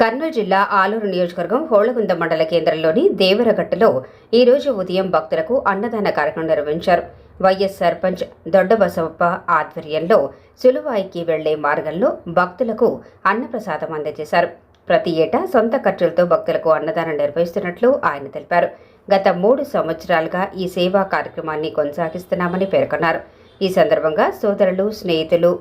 కర్నూలు జిల్లా ఆలూరు నియోజకవర్గం హోళగుంద మండల కేంద్రంలోని దేవరగట్టులో ఈరోజు ఉదయం భక్తులకు అన్నదాన కార్యక్రమం నిర్వహించారు. వైఎస్ సర్పంచ్ దొడ్డబసవప్ప ఆధ్వర్యంలో సులువాయికి వెళ్ళే మార్గంలో భక్తులకు అన్నప్రసాదం అందజేశారు. ప్రతి ఏటా సొంత ఖర్చులతో భక్తులకు అన్నదానం నిర్వహిస్తున్నట్లు ఆయన తెలిపారు. గత మూడు సంవత్సరాలుగా ఈ సేవా కార్యక్రమాన్ని కొనసాగిస్తున్నామని పేర్కొన్నారు. ఈ సందర్భంగా సోదరులు స్నేహితులు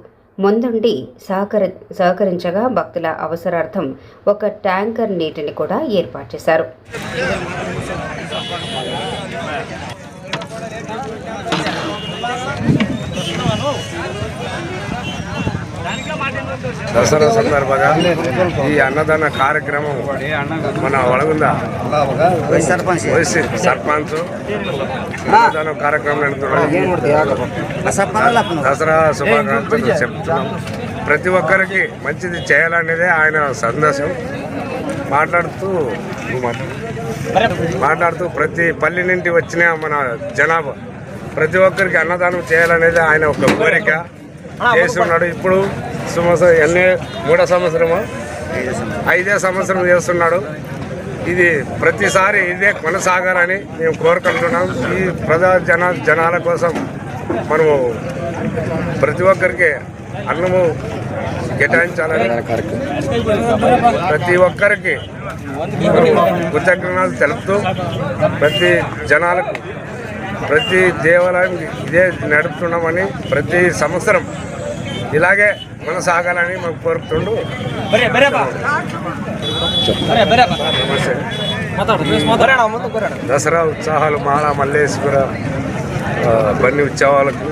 ముందుండి సహకరి సహకరించగా భక్తుల అవసరార్థం ఒక ట్యాంకర్ నీటిని కూడా ఏర్పాటు చేశారు. దసరా సందర్భంగా ఈ అన్నదాన కార్యక్రమం మన వడగుంద సర్పంచ్. వైసీ సర్పంచ్ అన్నదాన కార్యక్రమం నడుపుతున్నాం దసరా శుభాకాంక్షలు చెప్తున్నాం. ప్రతి ఒక్కరికి మంచిది చేయాలనేదే ఆయన సందేశం. మాట్లాడుతూ. మాట్లాడుతూ ప్రతి పల్లె నుండి వచ్చిన మన జనాభా ప్రతి ఒక్కరికి అన్నదానం చేయాలనేది ఆయన ఒక కోరిక. చేస్తున్నాడు ఇప్పుడు సంవత్సరం ఎన్ని? మూడో సంవత్సరము? ఐదే సంవత్సరం చేస్తున్నాడు. ఇది ప్రతిసారి ఇదే కొనసాగాలని మేము కోరుకుంటున్నాం. ఈ ప్రజా జన జనాల కోసం మనము ప్రతి ఒక్కరికి అన్నము కేటాయించాలని ప్రతి ఒక్కరికి కృతజ్ఞతలు తెలుపుతూ ప్రతి జనాలకు ప్రతి దేవాలయం ఇదే నడుపుతున్నామని ప్రతి సంవత్సరం ఇలాగే కొనసాగాలని మనం కోరుతుండు. దసరా ఉత్సాహాలు మాల మల్లేశ్వర బన్ని ఉత్సవాలకు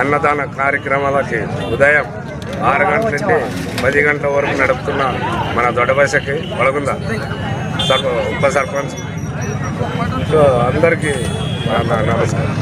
అన్నదాన కార్యక్రమాలకి ఉదయం ఆరు గంటల నుండి పది గంటల వరకు నడుపుతున్న మన దొడ్డబసకి సర్ప ఉప సర్పంచ్. సో అందరికీ నమస్కారం.